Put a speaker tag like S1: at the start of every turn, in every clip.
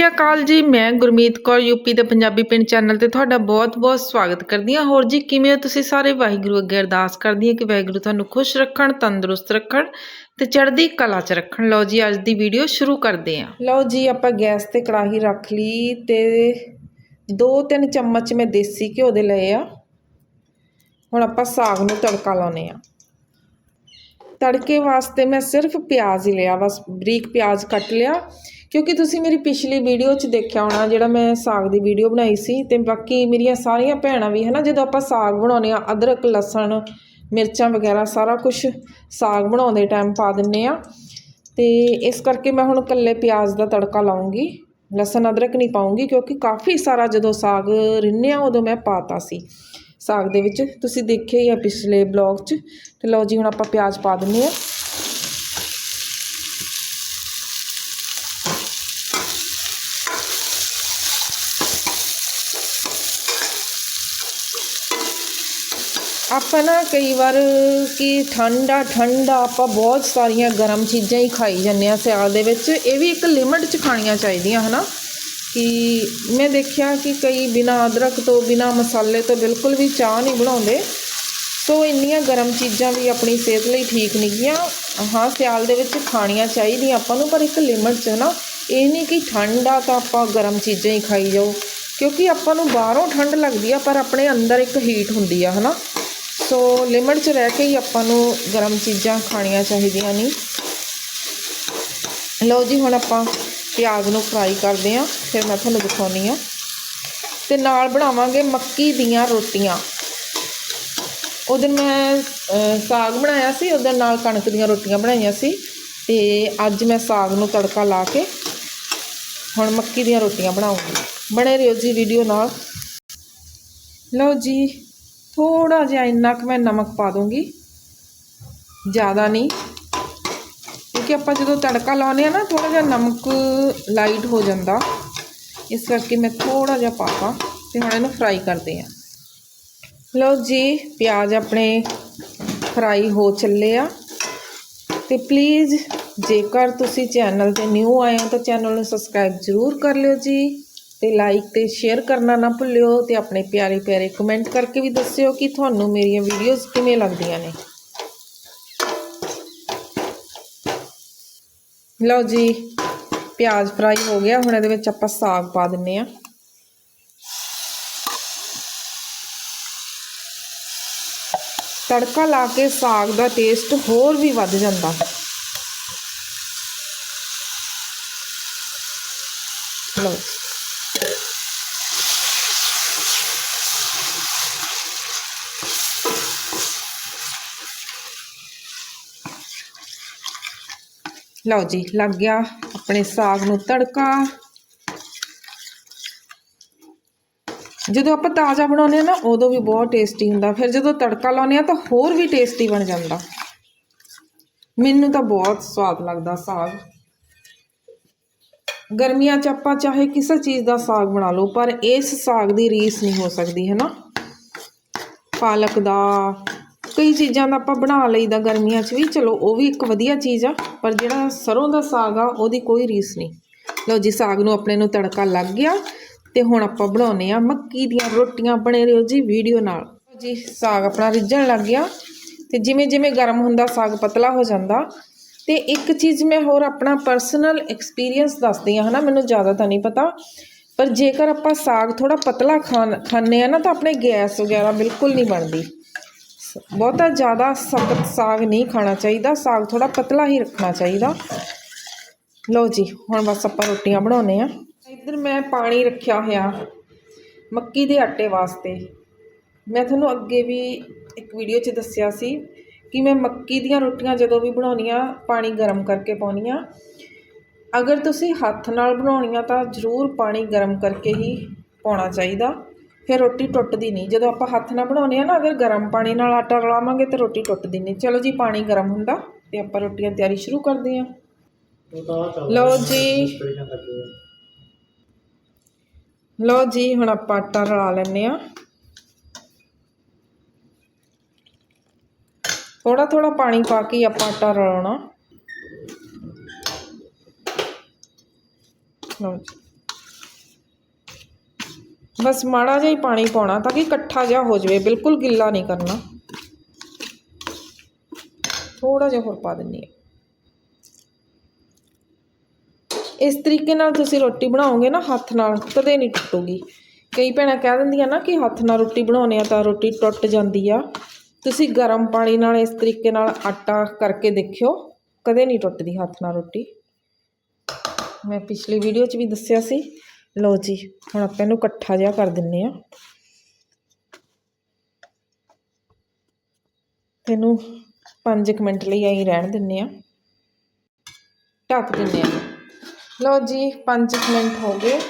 S1: ਸਤਿ ਸ਼੍ਰੀ ਅਕਾਲ ਜੀ, ਮੈਂ ਗੁਰਮੀਤ ਕੌਰ ਯੂਪੀ ਦੇ ਪੰਜਾਬੀ ਪਿੰਡ ਚੈਨਲ ਤੇ ਤੁਹਾਡਾ ਬਹੁਤ-ਬਹੁਤ ਸਵਾਗਤ ਕਰਦੀ ਹਾਂ। ਹੋਰ ਜੀ, ਕਿਵੇਂ ਹੋ ਤੁਸੀਂ ਸਾਰੇ? ਵਾਹਿਗੁਰੂ ਅੱਗੇ ਅਰਦਾਸ ਕਰਦੀ ਹਾਂ ਕਿ ਵਾਹਿਗੁਰੂ ਤੁਹਾਨੂੰ ਖੁਸ਼ ਰੱਖਣ, ਤੰਦਰੁਸਤ ਰੱਖਣ ਤੇ ਚੜ੍ਹਦੀ ਕਲਾ 'ਚ ਰੱਖਣ। ਲਓ ਜੀ, ਅੱਜ ਦੀ ਵੀਡੀਓ ਸ਼ੁਰੂ ਕਰਦੇ ਹਾਂ। ਲਓ ਜੀ, ਆਪਾਂ ਗੈਸ ਤੇ ਕੜਾਹੀ ਰੱਖ ਲਈ ਤੇ 2-3 ਚਮਚ ਮੈਂ ਦੇਸੀ ਘਿਓ ਦੇ ਲਏ ਆ। ਹੁਣ ਆਪਾਂ ਸਾਗ ਨੂੰ ਤੜਕਾ ਲਾਉਨੇ ਆ ਤੜਕੇ ਵਾਸਤੇ ਮੈਂ ਸਿਰਫ ਪਿਆਜ਼ ਹੀ ਲਿਆ, ਬਸ ਬਰੀਕ ਪਿਆਜ਼ ਕੱਟ ਲਿਆ। ਕਿਉਂਕਿ ਤੁਸੀਂ ਮੇਰੀ ਪਿਛਲੀ ਵੀਡੀਓ 'ਚ ਦੇਖਿਆ ਹੋਣਾ, ਜਿਹੜਾ ਮੈਂ ਸਾਗ ਦੀ ਵੀਡੀਓ ਬਣਾਈ ਸੀ ਤੇ ਬਾਕੀ ਮੇਰੀਆਂ ਸਾਰੀਆਂ ਭੈਣਾਂ ਵੀ ਹਨਾ, ਜਦੋਂ ਆਪਾਂ ਸਾਗ ਬਣਾਉਂਦੇ ਆ ਅਦਰਕ, ਲਸਣ, ਮਿਰਚਾਂ ਵਗੈਰਾ, ਸਾਰਾ ਕੁਝ ਸਾਗ ਬਣਾਉਂਦੇ ਟਾਈਮ ਪਾ ਦਿੰਨੇ ਆ ਤੇ ਇਸ ਕਰਕੇ ਮੈਂ ਹੁਣ ਕੱਲੇ ਪਿਆਜ਼ ਦਾ ਤੜਕਾ ਲਾਉਂਗੀ, ਲਸਣ, ਅਦਰਕ ਨਹੀਂ ਪਾਉਂਗੀ, ਕਿਉਂਕਿ ਕਾਫੀ ਸਾਰਾ ਜਦੋਂ ਸਾਗ ਰਿੰਨਿਆ, ਉਦੋਂ ਮੈਂ ਪਾਤਾ ਸੀ ਸਾਗ ਦੇ ਵਿੱਚ। ਤੁਸੀਂ ਦੇਖਿਆ ਹੀ ਆ ਪਿਛਲੇ ਬਲੌਗ 'ਚ। ਤੇ ਲਓ ਜੀ, ਹੁਣ ਆਪਾਂ ਪਿਆਜ਼ ਪਾ ਦਿੰਨੇ ਆ ਆਪਾਂ ਨਾ ਕਈ ਵਾਰ ਕਿ ਠੰਡਾ ਠੰਡਾ ਆਪਾਂ ਬਹੁਤ ਸਾਰੀਆਂ ਗਰਮ ਚੀਜ਼ਾਂ ਹੀ ਖਾਈ ਜਾਂਦੇ ਆ ਸਿਆਲ ਦੇ ਵਿੱਚ। ਇਹ ਵੀ ਇੱਕ ਲਿਮਟ 'ਚ ਖਾਣੀਆਂ ਚਾਹੀਦੀਆਂ, ਹਨਾ? ਕਿ ਮੈਂ ਦੇਖਿਆ ਕਿ ਕਈ ਬਿਨਾ ਅਦਰਕ ਤੋਂ, ਬਿਨਾ ਮਸਾਲੇ ਤੋਂ ਬਿਲਕੁਲ ਵੀ ਚਾਹ ਨਹੀਂ ਬਣਾਉਂਦੇ। ਸੋ ਇੰਨੀਆਂ ਗਰਮ ਚੀਜ਼ਾਂ ਵੀ ਆਪਣੀ ਸਿਹਤ ਲਈ ਠੀਕ ਨਹੀਂ ਗੀਆਂ। ਹਾਂ, ਸਿਆਲ ਦੇ ਵਿੱਚ ਖਾਣੀਆਂ ਚਾਹੀਦੀਆਂ ਆਪਾਂ ਨੂੰ, ਪਰ ਇੱਕ ਲਿਮਟ 'ਚ ਨਾ ਇਹ ਨਹੀਂ ਕਿ ਠੰਡਾ ਤਾਂ ਆਪਾਂ ਗਰਮ ਚੀਜ਼ਾਂ ਹੀ ਖਾਈ ਜਾਓ। ਕਿਉਂਕਿ ਆਪਾਂ ਨੂੰ ਬਾਹਰੋਂ ਠੰਡ ਲੱਗਦੀ ਆ, ਪਰ ਆਪਣੇ ਅੰਦਰ ਇੱਕ ਹੀਟ ਹੁੰਦੀ ਆ, ਹਨਾ? ਸੋ ਲਿਮਟ 'ਚ ਰਹਿ ਕੇ ਹੀ ਆਪਾਂ ਨੂੰ ਗਰਮ ਚੀਜ਼ਾਂ ਖਾਣੀਆਂ ਚਾਹੀਦੀਆਂ ਨੇ। ਲਓ ਜੀ, ਹੁਣ ਆਪਾਂ ਪਿਆਜ਼ ਨੂੰ ਫਰਾਈ ਕਰਦੇ ਆਂ ਫਿਰ ਮੈਂ ਤੁਹਾਨੂੰ ਦਿਖਾਉਣੀ ਆ ਤੇ ਨਾਲ ਬਣਾਵਾਂਗੇ ਮੱਕੀ ਦੀਆਂ ਰੋਟੀਆਂ। ਉਦੋਂ ਮੈਂ ਸਾਗ ਬਣਾਇਆ ਸੀ, ਉਹਦੇ ਨਾਲ ਕਣਕ ਦੀਆਂ ਰੋਟੀਆਂ ਬਣਾਈਆਂ ਸੀ। ਤੇ ਅੱਜ ਮੈਂ ਸਾਗ ਨੂੰ ਤੜਕਾ ਲਾ ਕੇ ਹੁਣ ਮੱਕੀ ਦੀਆਂ ਰੋਟੀਆਂ ਬਣਾਉਂਗੀ। ਬਣੇ ਰਹੋ ਜੀ ਵੀਡੀਓ ਨਾਲ। ਲਓ ਜੀ ਥੋੜਾ ਜਿਹਾ ਇੰਨਾ ਕੁ ਮੈਂ ਨਮਕ ਪਾ ਦੂੰਗੀ। ਜ਼ਿਆਦਾ ਨਹੀਂ। ਕਿਉਂਕਿ ਆਪਾਂ ਜਦੋਂ ਤੜਕਾ ਲਾਉਂਦੇ ਆ ਨਾ ਥੋੜਾ ਜਿਹਾ ਨਮਕ ਲਾਈਟ ਹੋ ਜਾਂਦਾ। ਇਸ ਕਰਕੇ ਮੈਂ ਥੋੜਾ ਜਿਹਾ ਪਾਤਾ ਤੇ ਹੁਣ ਇਹਨੂੰ ਫਰਾਈ ਕਰਦੇ ਆ ਲਓ ਜੀ, ਪਿਆਜ਼ ਆਪਣੇ ਫਰਾਈ ਹੋ ਚੱਲੇ ਆ। ਤੇ ਪਲੀਜ਼ ਜੇਕਰ ਤੁਸੀਂ ਚੈਨਲ ਤੇ ਨਿਊ ਆਏ ਹੋ ਤਾਂ ਚੈਨਲ ਨੂੰ ਸਬਸਕ੍ਰਾਈਬ ਜ਼ਰੂਰ ਕਰ ਲਿਓ ਜੀ। ਤੇ ਲਾਈਕ ਤੇ ਸ਼ੇਅਰ ਕਰਨਾ ਨਾ ਭੁੱਲਿਓ ਤੇ ਆਪਣੇ ਪਿਆਰੇ ਪਿਆਰੇ ਕਮੈਂਟ ਕਰਕੇ ਵੀ ਦੱਸਿਓ ਕਿ ਤੁਹਾਨੂੰ ਮੇਰੀਆਂ ਵੀਡੀਓਜ਼ ਕਿਵੇਂ ਲੱਗਦੀਆਂ ਨੇ। ਲਓ ਜੀ, ਪਿਆਜ਼ ਫਰਾਈ ਹੋ ਗਿਆ, ਹੁਣ ਇਹਦੇ ਵਿੱਚ ਆਪਾਂ ਸਾਗ ਪਾ ਦਿੰਨੇ ਆ। ਤੜਕਾ ਲਾ ਕੇ ਸਾਗ ਦਾ ਟੇਸਟ ਹੋਰ ਵੀ ਵੱਧ ਜਾਂਦਾ। ਲਓ ਲਓ ਜੀ, ਲੱਗ ਗਿਆ ਆਪਣੇ ਸਾਗ ਨੂੰ ਤੜਕਾ। ਜਦੋਂ ਆਪਾਂ ਤਾਜ਼ਾ ਬਣਾਉਂਦੇ ਆ ਨਾ, ਉਦੋਂ ਵੀ ਬਹੁਤ ਟੇਸਟੀ ਹੁੰਦਾ। ਫਿਰ ਜਦੋਂ ਤੜਕਾ ਲਾਉਂਦੇ ਆ ਤਾਂ ਹੋਰ ਵੀ ਟੇਸਟੀ ਬਣ ਜਾਂਦਾ। ਮੈਨੂੰ ਤਾਂ ਬਹੁਤ ਸਵਾਦ ਲੱਗਦਾ ਸਾਗ। ਗਰਮੀਆਂ 'ਚ ਆਪਾਂ ਚਾਹੇ ਕਿਸੇ ਚੀਜ਼ ਦਾ ਸਾਗ ਬਣਾ ਲਓ, ਪਰ ਇਸ ਸਾਗ ਦੀ ਰੀਸ ਨਹੀਂ ਹੋ ਸਕਦੀ, ਹੈ ਨਾ? ਪਾਲਕ ਦਾ ਕਈ ਚੀਜ਼ਾਂ ਦਾ ਆਪਾਂ ਬਣਾ ਲਈਦਾ ਗਰਮੀਆਂ 'ਚ ਵੀ, ਚਲੋ ਉਹ ਵੀ ਇੱਕ ਵਧੀਆ ਚੀਜ਼ ਆ, ਪਰ ਜਿਹੜਾ ਸਰੋਂ ਦਾ ਸਾਗ ਆ, ਉਹਦੀ ਕੋਈ ਰੀਸ ਨਹੀਂ। ਲਓ ਜੀ, ਸਾਗ ਨੂੰ ਆਪਣੇ ਨੂੰ ਤੜਕਾ ਲੱਗ ਗਿਆ ਤੇ ਹੁਣ ਆਪਾਂ ਬਣਾਉਨੇ ਆ ਮੱਕੀ ਦੀਆਂ ਰੋਟੀਆਂ ਬਣੇ ਰਹੋ ਜੀ ਵੀਡੀਓ ਨਾਲ। ਜੀ, ਸਾਗ ਆਪਣਾ ਰਿੱਝਣ ਲੱਗ ਗਿਆ ਤੇ ਜਿਵੇਂ ਜਿਵੇਂ ਗਰਮ ਹੁੰਦਾ ਸਾਗ ਪਤਲਾ ਹੋ ਜਾਂਦਾ ਤੇ ਇੱਕ ਚੀਜ਼ ਮੈਂ ਹੋਰ ਆਪਣਾ ਪਰਸਨਲ ਐਕਸਪੀਰੀਅੰਸ ਦੱਸਦੀ ਆ ਹਨਾ, ਮੈਨੂੰ ਜ਼ਿਆਦਾ ਤਾਂ ਨਹੀਂ ਪਤਾ, ਪਰ ਜੇਕਰ ਆਪਾਂ ਸਾਗ ਥੋੜਾ ਪਤਲਾ ਖਾਣ, ਖਾਂਦੇ ਆ ਨਾ, ਤਾਂ ਆਪਣੇ ਗੈਸ ਵਗੈਰਾ ਬਿਲਕੁਲ ਨਹੀਂ ਬਣਦੀ। ਬਹੁਤਾ ਜ਼ਿਆਦਾ ਸਖਤ ਸਾਗ ਨਹੀਂ ਖਾਣਾ ਚਾਹੀਦਾ, ਸਾਗ ਥੋੜਾ ਪਤਲਾ ਹੀ ਰੱਖਣਾ ਚਾਹੀਦਾ। ਲਓ ਜੀ, ਹੁਣ ਬਸ ਆਪਾਂ ਰੋਟੀਆਂ ਬਣਾਉਨੇ ਆ ਇੱਧਰ ਮੈਂ ਪਾਣੀ ਰੱਖਿਆ ਹੋਇਆ, ਮੱਕੀ ਦੇ ਆਟੇ ਵਾਸਤੇ। ਮੈਂ ਤੁਹਾਨੂੰ ਅੱਗੇ ਵੀ ਇੱਕ ਵੀਡੀਓ 'ਚ ਦੱਸਿਆ ਸੀ ਕਿ ਮੈਂ ਮੱਕੀ ਦੀਆਂ ਰੋਟੀਆਂ ਜਦੋਂ ਵੀ ਬਣਾਉਣੀਆਂ, ਪਾਣੀ ਗਰਮ ਕਰਕੇ ਪਾਉਣੀਆਂ ਅਗਰ ਤੁਸੀਂ ਹੱਥ ਨਾਲ ਬਣਾਉਣੀਆਂ ਤਾਂ ਜ਼ਰੂਰ ਪਾਣੀ ਗਰਮ ਕਰਕੇ ਹੀ ਪਾਉਣਾ ਚਾਹੀਦਾ। ਫਿਰ ਰੋਟੀ ਟੁੱਟਦੀ ਨਹੀਂ। ਜਦੋਂ ਆਪਾਂ ਹੱਥ ਨਾਲ ਬਣਾਉਂਦੇ ਆ ਨਾ ਅਗਰ ਗਰਮ ਪਾਣੀ ਨਾਲ ਆਟਾ ਰਲਾਵਾਂਗੇ ਤਾਂ ਰੋਟੀ ਟੁੱਟਦੀ ਨਹੀਂ। ਚਲੋ ਜੀ ਪਾਣੀ ਗਰਮ ਹੁੰਦਾ ਤੇ ਆਪਾਂ ਰੋਟੀਆਂ ਤਿਆਰੀ ਸ਼ੁਰੂ ਕਰਦੇ ਹਾਂ। ਲਓ ਜੀ। ਲਓ ਜੀ ਹੁਣ ਆਪਾਂ ਆਟਾ ਰਲਾ ਲੈਂਦੇ ਆ ਥੋੜਾ ਥੋੜਾ ਪਾਣੀ ਪਾ ਕੇ ਹੀ ਆਪਾਂ ਆਟਾ ਰਲਾਉਣਾ। ਲਓ ਜੀ। ਬਸ ਮਾੜਾ ਜਿਹਾ ਹੀ ਪਾਣੀ ਪਾਉਣਾ ਤਾਂ ਕਿ ਇਕੱਠਾ ਜਿਹਾ ਹੋ ਜਾਵੇ, ਬਿਲਕੁਲ ਗਿੱਲਾ ਨਹੀਂ ਕਰਨਾ। ਥੋੜਾ ਜਿਹਾ ਹੋਰ ਪਾ ਦਿੰਨੀ ਹਾਂ। ਇਸ ਤਰੀਕੇ ਨਾਲ ਤੁਸੀਂ ਰੋਟੀ ਬਣਾਓਗੇ ਨਾ ਹੱਥ ਨਾਲ, ਕਦੇ ਨਹੀਂ ਟੁੱਟੂਗੀ। ਕਈ ਭੈਣਾਂ ਕਹਿ ਦਿੰਦੀਆਂ ਨਾ ਕਿ ਹੱਥ ਨਾਲ ਰੋਟੀ ਬਣਾਉਨੇ ਆ ਤਾਂ ਰੋਟੀ ਟੁੱਟ ਜਾਂਦੀ ਆ। ਤੁਸੀਂ ਗਰਮ ਪਾਣੀ ਨਾਲ ਇਸ ਤਰੀਕੇ ਨਾਲ ਆਟਾ ਕਰਕੇ ਦੇਖਿਓ, ਕਦੇ ਨਹੀਂ ਟੁੱਟਦੀ ਹੱਥ ਨਾਲ ਰੋਟੀ। ਮੈਂ ਪਿਛਲੀ ਵੀਡੀਓ 'ਚ ਵੀ ਦੱਸਿਆ ਸੀ ਲਓ ਜੀ, ਹੁਣ ਆਪਾਂ ਇਹਨੂੰ ਇਕੱਠਾ ਜਿਹਾ ਕਰ ਦਿੰਨੇ ਆ। ਤੈਨੂੰ 5 ਮਿੰਟ ਲਈ ਐਂ ਰਹਿਣ ਦਿੰਨੇ ਆ। ਢੱਕ ਦਿੰਨੇ ਆ। ਲਓ ਜੀ 5 ਮਿੰਟ ਹੋ ਗਏ।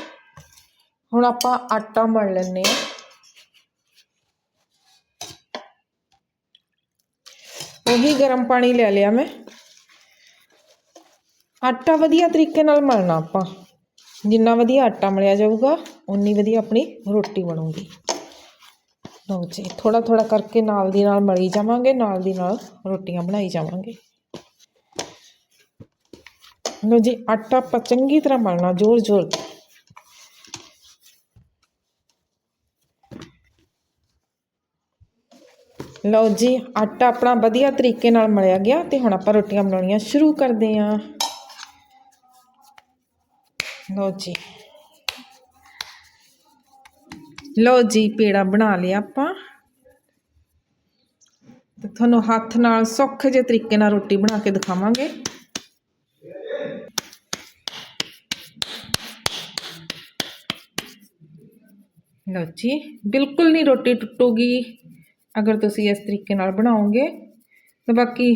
S1: ਹੁਣ ਆਪਾਂ ਆਟਾ ਮਲ ਲੈਂਦੇ ਆ। ਉਹੀ ਗਰਮ ਪਾਣੀ ਲੈ ਲਿਆ ਮੈਂ। ਆਟਾ ਵਧੀਆ ਤਰੀਕੇ ਨਾਲ ਮਲਣਾ ਆਪਾਂ। ਜਿੰਨਾ ਵਧੀਆ ਆਟਾ ਮਲਿਆ ਜਾਊਗਾ ਉਨੀ ਵਧੀਆ ਆਪਣੀ ਰੋਟੀ ਬਣੂਗੀ ਲਓ ਜੀ ਥੋੜਾ ਥੋੜਾ ਕਰਕੇ ਨਾਲ ਦੀ ਨਾਲ ਮਲੀ ਜਾਵਾਂਗੇ ਨਾਲ ਦੀ ਨਾਲ ਰੋਟੀਆਂ ਬਣਾਈ ਜਾਵਾਂਗੇ ਲਓ ਜੀ ਆਟਾ ਆਪਾਂ ਚੰਗੀ ਤਰ੍ਹਾਂ ਮਲਣਾ ਜ਼ੋਰ ਜ਼ੋਰ ਲਓ ਜੀ ਆਟਾ ਆਪਣਾ ਵਧੀਆ ਤਰੀਕੇ ਨਾਲ ਮਲਿਆ ਗਿਆ ਤੇ ਹੁਣ ਆਪਾਂ ਰੋਟੀਆਂ ਬਣਾਉਣੀਆਂ ਸ਼ੁਰੂ ਕਰਦੇ ਹਾਂ ਲਓ ਜੀ। ਲਓ ਜੀ, ਪੇੜਾ ਬਣਾ ਲਿਆ ਆਪਾਂ। ਤੇ ਤੁਹਾਨੂੰ ਹੱਥ ਨਾਲ ਸੌਖੇ ਜਿਹੇ ਤਰੀਕੇ ਨਾਲ ਰੋਟੀ ਬਣਾ ਕੇ ਦਿਖਾਵਾਂਗੇ। ਲਓ ਜੀ, ਬਿਲਕੁਲ ਨਹੀਂ ਰੋਟੀ ਟੁੱਟੂਗੀ, ਅਗਰ ਤੁਸੀਂ ਇਸ ਤਰੀਕੇ ਨਾਲ ਬਣਾਓਗੇ। ਤਾਂ ਬਾਕੀ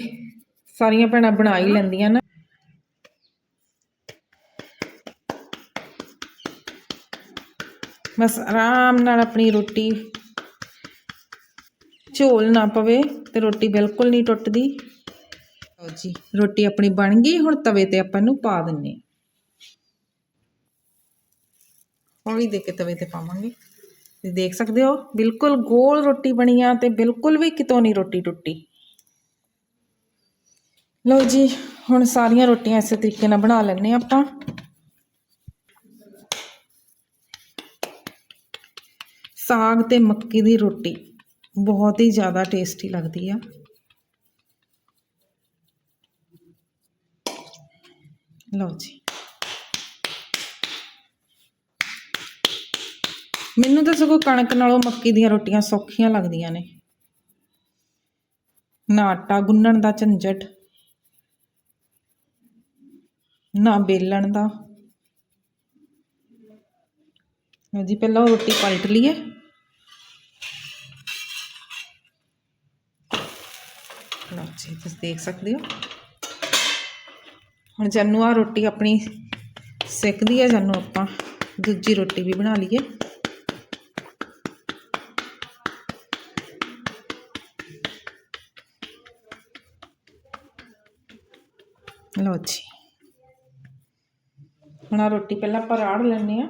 S1: ਸਾਰੀਆਂ ਭੈਣਾਂ ਬਣਾ ਹੀ ਲੈਂਦੀਆਂ ਨਾ। ਬਸ ਆਰਾਮ ਨਾਲ ਆਪਣੀ ਰੋਟੀ ਝੋਲ ਨਾ ਪਵੇ ਤੇ ਰੋਟੀ ਬਿਲਕੁਲ ਨਹੀਂ ਟੁੱਟਦੀ। ਲਓ ਜੀ, ਰੋਟੀ ਆਪਣੀ ਬਣ ਗਈ, ਹੁਣ ਤਵੇ ਤੇ ਆਪਾਂ ਨੂੰ ਪਾ ਦਿੰਨੇ ਹੌਲੀ ਦੇ ਕੇ ਤਵੇ ਤੇ ਪਾਵਾਂਗੇ। ਤੁਸੀਂ ਦੇਖ ਸਕਦੇ ਹੋ, ਬਿਲਕੁਲ ਗੋਲ ਰੋਟੀ ਬਣੀ ਆ ਤੇ ਬਿਲਕੁਲ ਵੀ ਕਿਤੋਂ ਨਹੀਂ ਰੋਟੀ ਟੁੱਟੀ। ਲਓ ਜੀ, ਹੁਣ ਸਾਰੀਆਂ ਰੋਟੀਆਂ ਇਸੇ ਤਰੀਕੇ ਨਾਲ ਬਣਾ ਲੈਣੇ ਆਪਾਂ। ਸਾਗ ਤੇ ਮੱਕੀ ਦੀ ਰੋਟੀ ਬਹੁਤ ਹੀ ਜ਼ਿਆਦਾ ਟੇਸਟੀ ਲੱਗਦੀ ਆ। ਲਓ ਜੀ। ਮੈਨੂੰ ਤਾਂ ਸਗੋਂ ਕਣਕ ਨਾਲੋਂ ਮੱਕੀ ਦੀਆਂ ਰੋਟੀਆਂ ਸੌਖੀਆਂ ਲੱਗਦੀਆਂ ਨੇ। ਨਾ ਆਟਾ ਗੁੰਨਣ ਦਾ ਝੰਜਟ, ਨਾ ਬੇਲਣ ਦਾ ਲਓ ਜੀ ਪਹਿਲਾਂ ਉਹ ਰੋਟੀ ਪਲਟ ਲਈਏ। ਲਓ ਜੀ, ਤੁਸੀਂ ਦੇਖ ਸਕਦੇ ਹੋ। ਹੁਣ ਜਾਨੂੰ ਆ ਰੋਟੀ ਆਪਣੀ ਸਿੱਕਦੀ ਹੈ ਜਾਨੂੰ ਆਪਾਂ ਦੂਜੀ ਰੋਟੀ ਵੀ ਬਣਾ ਲਈਏ। ਲਓ ਜੀ। ਹੁਣ ਆ ਰੋਟੀ ਪਹਿਲਾਂ ਆਪਾਂ ਰਾੜ ਲੈਂਦੇ ਆ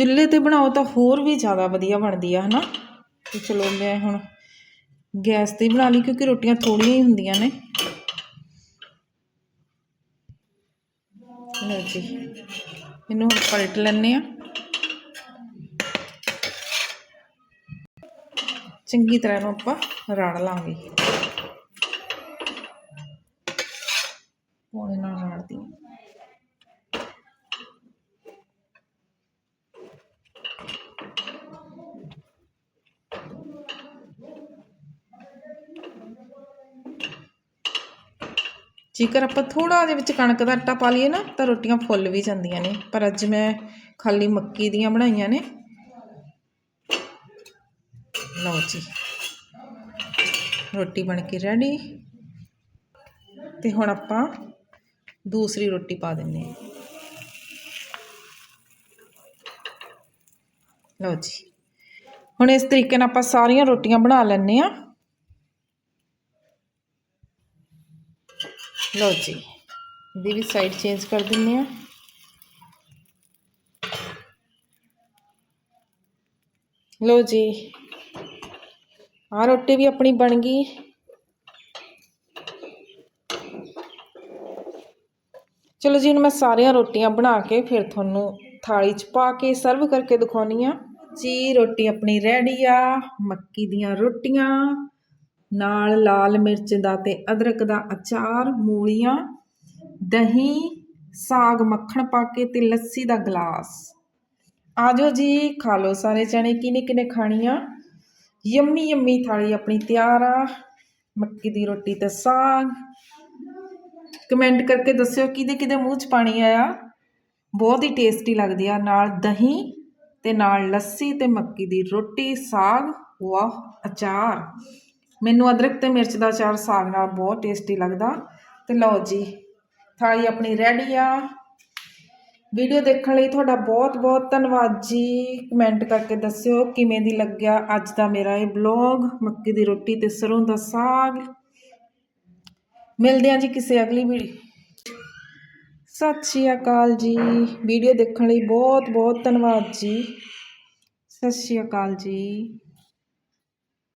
S1: ਚੁੱਲ੍ਹੇ ਤੇ ਬਣਾਓ ਤਾਂ ਹੋਰ ਵੀ ਜ਼ਿਆਦਾ ਵਧੀਆ ਬਣਦੀ ਆ, ਹਨਾ? ਤੇ ਚਲੋ ਮੈਂ ਹੁਣ ਗੈਸ ਤੇ ਬਣਾ ਲਈ ਕਿਉਂਕਿ ਰੋਟੀਆਂ ਥੋੜੀਆਂ ਹੀ ਹੁੰਦੀਆਂ ਨੇ। ਲਓ ਜੀ, ਇਹਨੂੰ ਪਲਟ ਲੈਂਦੇ ਆ ਚੰਗੀ ਤਰ੍ਹਾਂ ਇਹਨੂੰ ਆਪਾਂ ਰੜ ਲਾਂਗੇ। ਪੌਣੇ ਨਾਲ ਰਾੜਦੀ ਹਾਂ। ਜੇਕਰ ਆਪਾਂ ਥੋੜਾ ਜਿਹਾ ਵਿੱਚ ਕਣਕ ਦਾ ਆਟਾ ਪਾ ਲਈਏ ਨਾ, ਤਾਂ ਰੋਟੀਆਂ ਫੁੱਲ ਵੀ ਜਾਂਦੀਆਂ ਨੇ। ਪਰ ਅੱਜ ਮੈਂ ਖਾਲੀ ਮੱਕੀ ਦੀਆਂ ਬਣਾਈਆਂ ਨੇ। ਲਓ ਜੀ। ਰੋਟੀ ਬਣ ਕੇ ਰੈਡੀ। ਤੇ ਹੁਣ ਆਪਾਂ ਦੂਸਰੀ ਰੋਟੀ ਪਾ ਦਿੰਨੇ ਹਾਂ। ਲਓ ਜੀ। ਹੁਣ ਇਸ ਤਰੀਕੇ ਨਾਲ ਆਪਾਂ ਸਾਰੀਆਂ ਰੋਟੀਆਂ ਬਣਾ ਲੈਂਦੇ ਆ ਲਓ ਜੀ ਇਹਦੀ ਵੀ ਸਾਈਡ ਚੇਂਜ ਕਰ ਦਿੰਨੇ ਆ ਲਓ ਜੀ ਆ ਰੋਟੀ ਵੀ ਆਪਣੀ ਬਣ ਗਈ ਚਲੋ ਜੀ ਹੁਣ ਮੈਂ ਸਾਰੀਆਂ ਰੋਟੀਆਂ ਬਣਾ ਕੇ ਫਿਰ ਤੁਹਾਨੂੰ ਥਾਲੀ 'ਚ ਪਾ ਕੇ ਸਰਵ ਕਰਕੇ ਦਿਖਾਉਣੀ ਆ ਜੀ ਰੋਟੀ ਆਪਣੀ ਰੈਡੀ ਆ ਮੱਕੀ ਦੀਆਂ ਰੋਟੀਆਂ ਨਾਲ ਲਾਲ ਮਿਰਚ ਦਾ ਤੇ ਅਦਰਕ ਦਾ ਅਚਾਰ, ਮੂਲੀਆਂ, ਦਹੀਂ, ਸਾਗ ਮੱਖਣ ਪਾ ਕੇ ਤੇ ਲੱਸੀ ਦਾ ਗਲਾਸ। ਆਜੋ ਜੀ, ਖਾ ਲਓ ਸਾਰੇ ਚਣੇ ਕਿਨੇ ਕਿਨੇ ਖਾਣੀਆਂ? ਯੰਮੀ ਯੰਮੀ ਥਾਲੀ ਆਪਣੀ ਤਿਆਰ ਆ। ਮੱਕੀ ਦੀ ਰੋਟੀ ਤੇ ਸਾਗ। ਕਮੈਂਟ ਕਰਕੇ ਦੱਸਿਓ ਕਿਹਦੇ ਕਿਹਦੇ ਮੂੰਹ 'ਚ ਪਾਣੀ ਆਇਆ। ਬਹੁਤ ਹੀ ਟੇਸਟੀ ਲੱਗਦੀ ਆ। ਨਾਲ ਦਹੀਂ ਤੇ ਨਾਲ ਲੱਸੀ ਤੇ ਮੱਕੀ ਦੀ ਰੋਟੀ, ਸਾਗ। ਵਾਹ, ਅਚਾਰ। ਮੈਨੂੰ ਅਦਰਕ ਤੇ ਮਿਰਚ ਦਾ ਅਚਾਰ ਸਾਗ ਨਾਲ ਬਹੁਤ ਟੇਸਟੀ ਲੱਗਦਾ। ਤੇ ਲਓ ਜੀ, ਥਾਲੀ ਆਪਣੀ ਰੈਡੀ ਆ। ਵੀਡੀਓ ਦੇਖਣ ਲਈ ਤੁਹਾਡਾ ਬਹੁਤ ਬਹੁਤ ਧੰਨਵਾਦ ਜੀ। ਕਮੈਂਟ ਕਰਕੇ ਦੱਸਿਓ ਕਿਵੇਂ ਦੀ ਲੱਗਿਆ ਅੱਜ ਦਾ ਮੇਰਾ ਇਹ ਬਲੌਗ ਮੱਕੀ ਦੀ ਰੋਟੀ ਤੇ ਸਰੋਂ ਦਾ ਸਾਗ। ਮਿਲਦੇ ਹਾਂ ਜੀ ਕਿਸੇ ਅਗਲੀ ਵੀਡੀਓ ਸਤਿ ਸ਼੍ਰੀ ਅਕਾਲ ਜੀ। ਵੀਡੀਓ ਦੇਖਣ ਲਈ ਬਹੁਤ ਬਹੁਤ ਧੰਨਵਾਦ ਜੀ। ਸਤਿ ਸ਼੍ਰੀ ਅਕਾਲ ਜੀ।